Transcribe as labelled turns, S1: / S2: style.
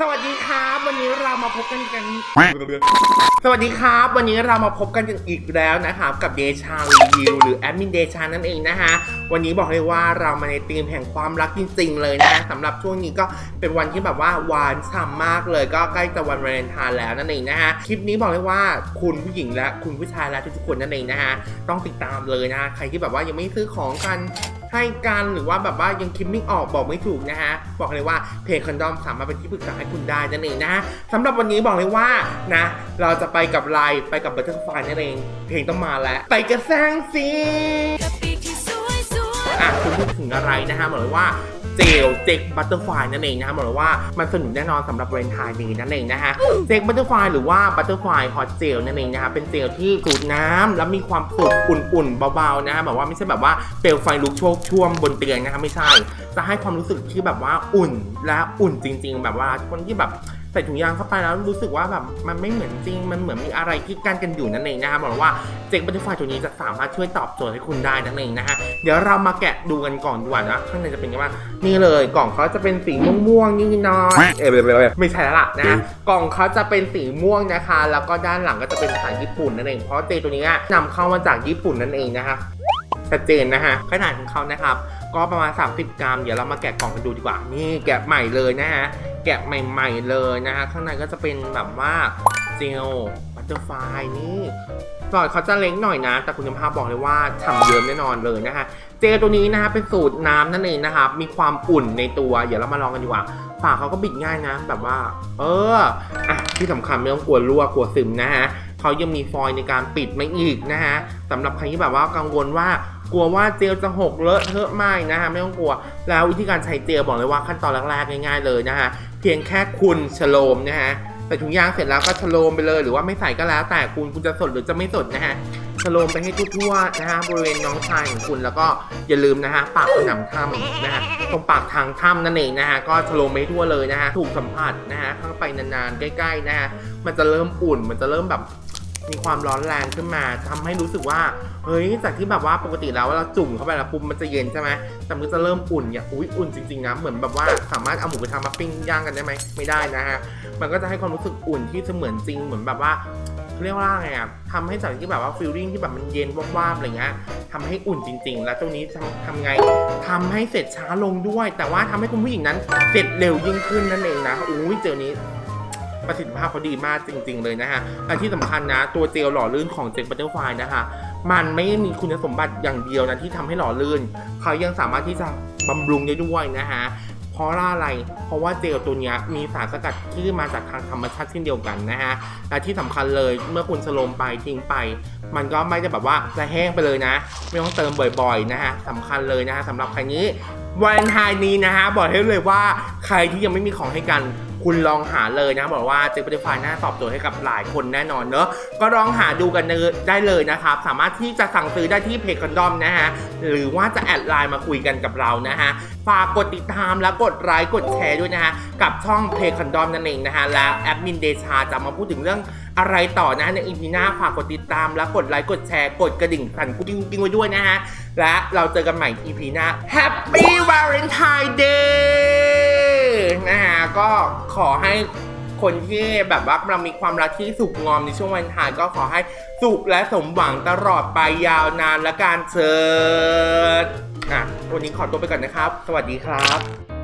S1: สวัสดีครับ วันนี้เรามาพบกันกัน สวัสดีครับ วันนี้เรามาพบกันกันอีกแล้วนะครับกับเดชารีวิวหรือแอดมินเดชานั่นเองนะฮะวันนี้บอกเลยว่าเรามาในธีมแห่งความรักจริง ๆ เลยนะสำหรับช่วงนี้ก็เป็นวันที่แบบว่าหวานฉ่ำมากเลย ก็ใกล้จะวันวาเลนไทน์แล้วนั่นเองนะฮะคลิปนี้บอกเลยว่าคุณผู้หญิงและคุณผู้ชายและทุกๆคนนั่นเองนะฮะต้องติดตามเลยนะใครที่แบบว่ายังไม่ซื้อของกันให้กันหรือว่าแบบว่ายังคิดไม่ออกบอกไม่ถูกนะฮะ บอกเลยว่าเพจคอนดอมสามารถเป็นที่ปรึกษาให้คุณได้นั่นเองนะฮะสำหรับวันนี้บอกเลยว่านะ เราจะไปกับไลน์ไปกับบัตเตอร์ไฟนั่นเองเพลงต้องมาแล้ว ไปกระแซงสิ คุณพูดถึงอะไรนะฮะบอกเลยว่าเจลเจกบัตเตอร์ไฟนั่นเองนะฮะบอกเลยว่ามันสนุกแน่นอนสำหรับเลนทน์นี้นั่นเองนะฮะเจกบัตเตอร์ไฟหรือว่าบัตเตอร์ไฟฮอตเจลนั่นเองนะฮะเป็นเจลที่สูดน้ำแล้วมีความสุดอุ่นๆเบาๆนะฮะแบบว่าไม่ใช่แบบว่าเปลวไฟลุกโชกช่วมบนเตียงนะคะไม่ใช่ จะให้ความรู้สึกที่แบบว่าอุ่นและอุ่นจริง ๆ แบบว่าคนที่แบบ ส่ถุงยางเข้าไปแล้วรู้สึกว่าแบบมันไม่เหมือนจริง มันเหมือนมีอะไรที่กั้นกันอยู่นั่นเองนะครับบอกว่าเจ็กบัตเตอร์ไฟตัวนี้จะสามารถช่วยตอบโจทย์ให้คุณได้นั่นเองนะฮะเดี๋ยวเรามาแกะดูกันก่อนดีกว่านะข้างในจะเป็นยังไงนี่เลยกล่องเขาจะเป็นสีม่วงๆนี่นอยเอ้ยไม่ใช่แล้วล่ะนะกล่องเขาจะเป็นสีม่วงนะคะ แล้วก็ด้านหลังก็จะเป็นภาษาญี่ปุ่นนั่นเองเพราะเจตัวนี้นำเข้ามาจากญี่ปุ่นนั่นเองนะคะชัดเจนนะฮะขนาดของเขานะครับ ก็ประมาณ 30 กรัม เดี๋ยวเรามาแกะกล่องกันดูดีกว่า นี่แกะใหม่เลยนะฮะ แกะใหม่ ๆ เลยนะฮะข้างในก็จะเป็นแบบว่าเจลบัตเตอร์ไฟนี่หลอดเขาจะเล็กหน่อยนะ แต่คุณภาพบอกเลยว่าฉ่ำเยิ้มแน่นอนเลยนะฮะเจลตัวนี้นะฮะเป็นสูตรน้ำนั่นเองนะครับมีความอุ่นในตัว เดี๋ยวเรามาลองกันดีกว่าฝาเขาก็บิดง่ายนะ แบบว่า เอออะที่สำคัญไม่ต้องกลัวรั่วกลัวซึมนะฮะเขายังมีฟอยล์ในการปิดไม่อีกนะฮะสำหรับใครที่แบบว่ากังวลว่ากลัวว่าเจลจะหกเลอะเทอะไหมนะฮะไม่ต้องกลัว แล้ววิธีการใช้เจลบอกเลยว่าขั้นตอนแรกๆง่าย ๆเลยนะฮะ พียงแค่คุณชโลมนะฮะใส่ถุงยางเสร็จแล้วก็ชโลมไปเลย หรือว่าไม่ใส่ก็แล้วแต่คุณคุณจะสดหรือจะไม่สดนะฮะชโลมไปให้ทั่วๆนะฮะบริเวณน้องชายของคุณแล้วก็อย่าลืมนะฮะปากผนังถ้ำนะฮะตรงปากทางถ้ำนั่นเองนะฮะก็ชโลมไปทั่วเลยนะฮะถูกสัมผัสนะฮะเข้าไปนานๆใกล้ๆนะฮะมันจะเริ่มอุ่นมันจะเริ่มแบบ มีความร้อนแรงขึ้นมาทำให้รู้สึกว่า เฮ้ย จากที่แบบว่าปกติแล้วเราจุ่มเข้าไปแล้วปุ๊บมันจะเย็นใช่ไหมแต่มันจะเริ่มอุ่นเนี่ยอุ้ยอุ่นจริงๆนะ เหมือนแบบว่าสามารถเอาหมูกระทะมาปิ้งย่างกันได้ไหม ไม่ได้นะฮะ มันก็จะให้ความรู้สึกอุ่นที่เสมือนจริง เหมือนแบบว่าเรียกว่าไงอะทำให้จากที่แบบว่าฟีลลิ่งที่แบบมันเย็นว่าบๆอะไรเงี้ยทำให้อุ่นจริง ๆ แล้วตรงนี้ทำทำไงทำให้เสร็จช้าลงด้วย แต่ว่าทำให้คุณผู้หญิงนั้นเสร็จเร็วยิ่งขึ้นนั่นเองนะอุ้ยเจอนี้ ประสิทธิภาพเขาดีมากจริง ๆ เลยนะฮะและที่สำคัญนะ ตัวเจลหล่อลื่นของเจลบัตเตอร์ไฟนะคะ มันไม่มีคุณสมบัติอย่างเดียวนะที่ทำให้หล่อลื่น เขายังสามารถที่จะบำรุงได้ด้วยนะฮะเพราะอะไร เพราะว่าเจลตัวนี้มีสารสกัดที่มาจากทางธรรมชาติเช่นเดียวกันนะฮะ และที่สำคัญเลยเมื่อคุณสโลมไปทิ้งไป มันก็ไม่ได้แบบว่าจะแห้งไปเลยนะ ไม่ต้องเติมบ่อยๆนะฮะสำคัญเลยนะฮะสำหรับใครนี้วันไทน์นี้นะฮะบอกให้เลยว่าใครที่ยังไม่มีของให้กัน คุณลองหาเลยนะบอกว่าเจ p ป t i f y น่าตอบโจทย์ให้กับหลายคนแน่นอนเนอะก็ลองหาดูกันได้เลยนะครับ สามารถที่จะสั่งซื้อได้ที่เพจคอนดอมนะฮะหรือว่าจะแอดไลน์มาคุยกันกับเรานะฮะฝากกดติดตามและกดไลค์กดแชร์ด้วยนะฮะกับช่องเพจคอนดอมนั่นเองนะฮะและแอดมินเดชาจะมาพูดถึงเรื่องอะไรต่อนะในอีพีหน้าฝากกดติดตามและกดไลค์กดแชร์กดกระดิ่งสั่นกุ๊กกิ๊งกิ้งไว้ด้วยนะฮะและเราเจอกันใหม่ EP หน้า Happy Valentine Day นะฮะก็ขอให้คนที่แบบว่ากำลังมีความรักที่สุขงอมในช่วงวันไทายก็ขอให้สุขและสมหวังตลอดไปยาวนานและการเชิญอะวันนี้ขอตัวไปก่อนนะครับ สวัสดีครับ